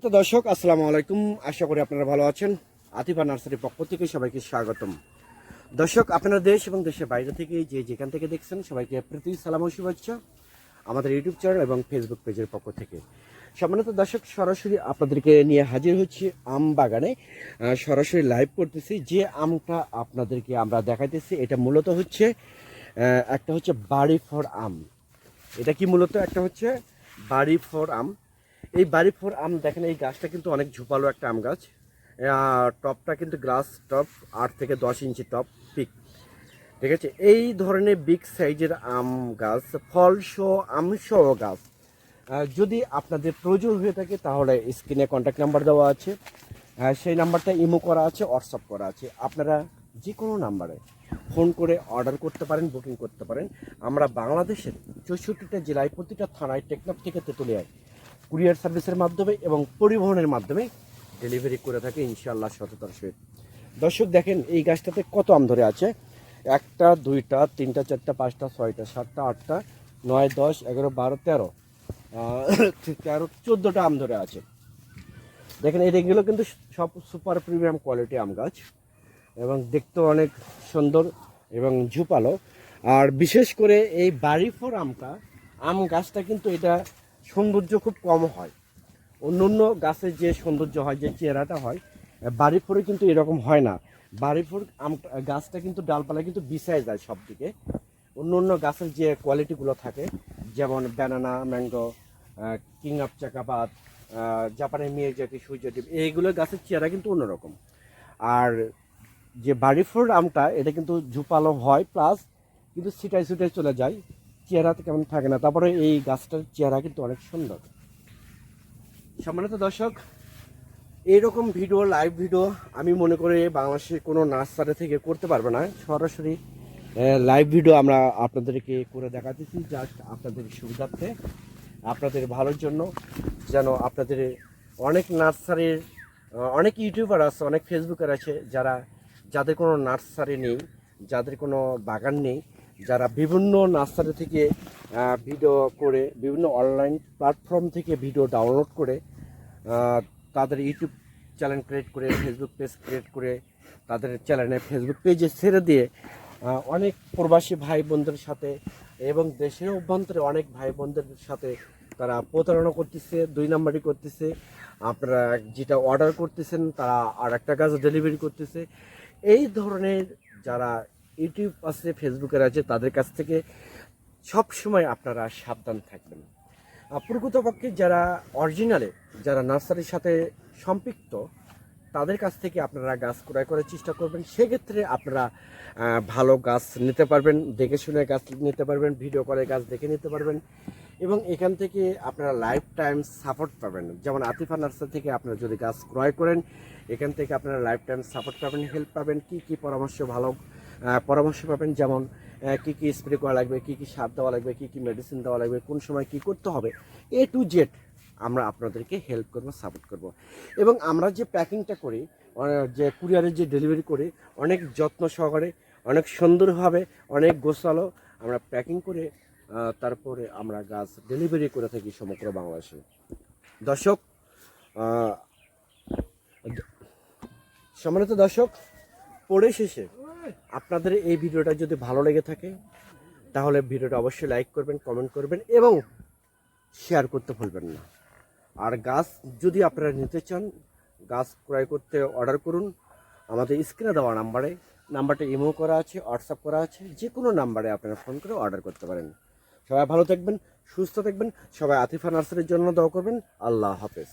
তো দর্শক, আসসালামু আলাইকুম। আশা করি আপনারা ভালো আছেন। আতিফা নার্সারির পক্ষ থেকে সবাইকে স্বাগতম। দর্শক, আপনারা দেশ এবং দেশের বাইরে থেকে যে যেখান থেকে দেখছেন, সবাইকে প্রীতি, সালাম শুভেচ্ছা আমাদের ইউটিউব চ্যানেল এবং ফেসবুক পেজের পক্ষ থেকে। সম্মানিত দর্শক, সরাসরি আপনাদেরকে নিয়ে হাজির হচ্ছি আম বাগানে। সরাসরি লাইভ করতেছি। যে আমটা আপনাদেরকে আমরা দেখাইতেছি, এটা মূলত হচ্ছে একটা হচ্ছে বাড়ি ফর আম। এটা কি মূলত? একটা হচ্ছে বাড়ি ফর আম। এই বাড়ি ফর আম, দেখেন এই গাছটা কিন্তু অনেক ঝোপালো একটা আম গাছ। টপটা কিন্তু গ্লাস টপ, আট থেকে দশ ইঞ্চি টপ পিক ঠিক আছে? এই ধরনের বিগ সাইজের আম গাছ ফল সহ আম সহ গাছ যদি আপনাদের প্রয়োজন হয়ে থাকে, তাহলে স্ক্রিনে কন্ট্যাক্ট নাম্বার দেওয়া আছে। সেই নাম্বারটা ইমো করা আছে হোয়াটসঅ্যাপ করা আছে। আপনারা যে কোনো নাম্বারে ফোন করে অর্ডার করতে পারেন বুকিং করতে পারেন। আমরা বাংলাদেশের চৌষট্টিটা জেলায় প্রতিটা থানায় টেকনাফ থেকে তেঁতুলিয়ায় কুরিয়ার সার্ভিসের মাধ্যমে এবং পরিবহনের মাধ্যমে ডেলিভারি করে থাকে ইনশাল্লাহ সততার সহিত দর্শক, দেখেন এই গাছটাতে কত আম ধরে আছে? একটা, দুইটা, তিনটা, চারটা, পাঁচটা, ছয়টা, সাতটা, আটটা, নয়, দশ, এগারো, বারো, তেরো তেরো, চোদ্দোটা আম ধরে আছে। দেখেন এগুলো কিন্তু সব সুপার প্রিমিয়াম কোয়ালিটি আম গাছ এবং দেখতেও অনেক সুন্দর এবং ঝুপালো। আর বিশেষ করে এই বাড়ি ফোর আমটা, আম গাছটা কিন্তু এটা সৌন্দর্য খুব কম হয়। অন্য অন্য গাছের যে সৌন্দর্য হয়, যে চেহারাটা হয়, বাড়ি ফোরে কিন্তু এরকম হয় না। বাড়ি ফোর গাছটা কিন্তু ডালপালা কিন্তু বিছায় যায় সব দিকে অন্য অন্য গাছের যে কোয়ালিটিগুলো থাকে, যেমন ব্যানানা ম্যাঙ্গো কিং আপ চাকাপাত জাপানের মেয়ে জাতি, সূর্য ডিম এইগুলো গাছের চেহারা কিন্তু অন্যরকম। আর যে বাড়ি ফোর আমটা, এটা কিন্তু ঝুপালো হয় প্লাস কিন্তু ছিটাই ছিটাই চলে যায়। চেহারাতে কেমন থাকে না। তারপরে এই গাছটার চেহারা কিন্তু অনেক সুন্দর। সম্মানিত দর্শক, এইরকম ভিডিও লাইভ ভিডিও আমি মনে করি বাংলাদেশের কোনো নার্সারি থেকে করতে পারবে না। সরাসরি লাইভ ভিডিও আমরা আপনাদেরকে করে দেখাতেছি জাস্ট আপনাদের সুবিধার্থে। আপনাদের ভালোর জন্য যেন আপনাদের অনেক নার্সারির, অনেক ইউটিউবার আছে, অনেক ফেসবুকার আছে যারা, যাদের কোনো নার্সারি নেই, যাদের কোনো বাগান নেই যারা বিভিন্ন নার্সারি থেকে ভিডিও করে, বিভিন্ন অনলাইন প্ল্যাটফর্ম থেকে ভিডিও ডাউনলোড করে তাদের ইউটিউব চ্যানেল ক্রিয়েট করে ফেসবুক পেজ ক্রিয়েট করে, তাদের চ্যানেলে ফেসবুক পেজে ছেড়ে দিয়ে অনেক প্রবাসী ভাই বোনদের সাথে এবং দেশের অভ্যন্তরে অনেক ভাই বোনদের সাথে তারা প্রতারণা করতেছে, দুই নাম্বারই করতেছে। আপনারা যেটা অর্ডার করতেছেন, তারা আর একটা কাজ ডেলিভারি করতেছে। এই ধরনের যারা ইউটিউব আছে ফেসবুকের আছে, তাদের কাছ থেকে সব সময় আপনারা সাবধান থাকবেন। প্রকৃতপক্ষে যারা অরিজিনালে যারা নার্সারির সাথে সম্পৃক্ত, তাদের কাছ থেকে আপনারা গাছ ক্রয় করার চেষ্টা করবেন। সেক্ষেত্রে আপনারা ভালো গাছ নিতে পারবেন, দেখে শুনে গাছ নিতে পারবেন ভিডিও করে গাছ দেখে নিতে পারবেন এবং এখান থেকে আপনারা লাইফ টাইম সাপোর্ট পাবেন। যেমন আতিফা নার্সারি থেকে আপনারা যদি গাছ ক্রয় করেন, এখান থেকে আপনারা লাইফ টাইম সাপোর্ট পাবেন হেল্প পাবেন, কি কি পরামর্শ ভালো পরামর্শ পাবেন যেমন কি কি স্প্রে করা লাগবে, কি কি সার দেওয়া লাগবে, কি কি মেডিসিন দেওয়া লাগবে, কোন সময় কি করতে হবে এ টু জেড আমরা আপনাদেরকে হেল্প করব সাপোর্ট করব। এবং আমরা যে প্যাকিংটা করি যে কুরিয়ারে যে ডেলিভারি করি, অনেক যত্ন সহকারে, অনেক সুন্দরভাবে, অনেক গোছালো আমরা প্যাকিং করে তারপরে আমরা গাছ ডেলিভারি করে থাকি সমগ্র বাংলাদেশে। দর্শক সম্মানিত দর্শক, পড়ে শেষে আপনাদের এই ভিডিওটা যদি ভালো লেগে থাকে, তাহলে ভিডিওটা অবশ্যই লাইক করবেন, কমেন্ট করবেন এবং শেয়ার করতে ভুলবেন না। আর গাছ যদি আপনারা নিতে চান, গাছ ক্রয় করতে অর্ডার করুন। আমাদের স্ক্রিনে দেওয়া নাম্বারে, নাম্বারটা ইমো করা আছে, হোয়াটসঅ্যাপ করা আছে যে কোনো নাম্বারে আপনারা ফোন করে অর্ডার করতে পারেন। সবাই ভালো থাকবেন, সুস্থ থাকবেন, সবাই আতিফা নার্সারির জন্য দোয়া করবেন। আল্লাহ হাফেজ।